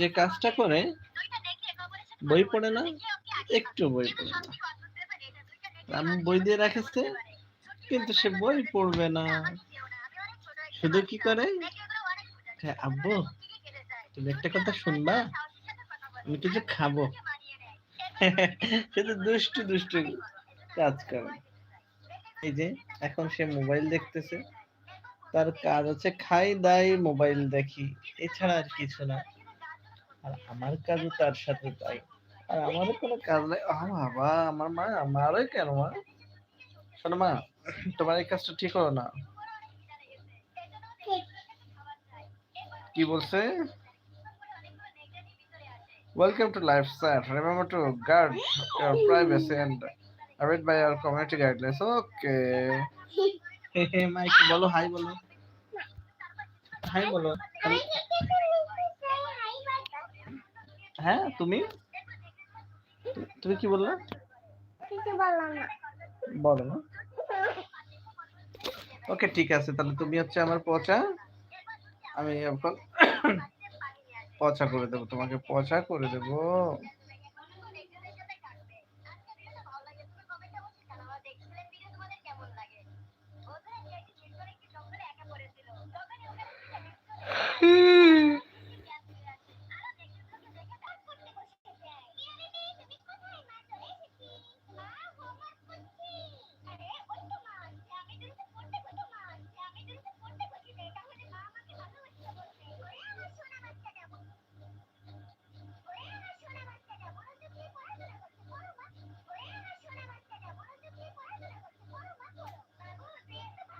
যে কাজটা করে, বই পড়ে না? একটু বই পড়ে। না আমি বই দিয়ে রাখেছে, কিন্তু সে বই পড়বে না। শুধু কি করে? আব্বু, তুমি একটা কথা শুনবা? আমি কিছু খাব। শুধু দুষ্টু দুষ্টু কাজ করে। এই যে, এখন সে মোবাইল দেখতেছে। তার কাজ হচ্ছে খাই দাই মোবাইল দেখি। এছাড়া আর কিছু না। আর আমার কাজও তার সাথে তাই আর আমারও কোনো কাজ নাই আহ বাবা আমার মা আমারও কেন মা শোনো মা তোমার এই কাজটা ঠিক হলো না কি বলছে Welcome to Life Chat. Remember to guard your privacy and abide by our community guidelines. Okay. Mic বলো হাই বলো হাই বলো হ্যাঁ তুমি? তুমি কি বললে? কিছু বললাম না। বলো না। ওকে ঠিক আছে তাহলে তুমি হচ্ছে আমার পচা। আমি এখন পচা করে দেবো তোমাকে পচা করে দেবো।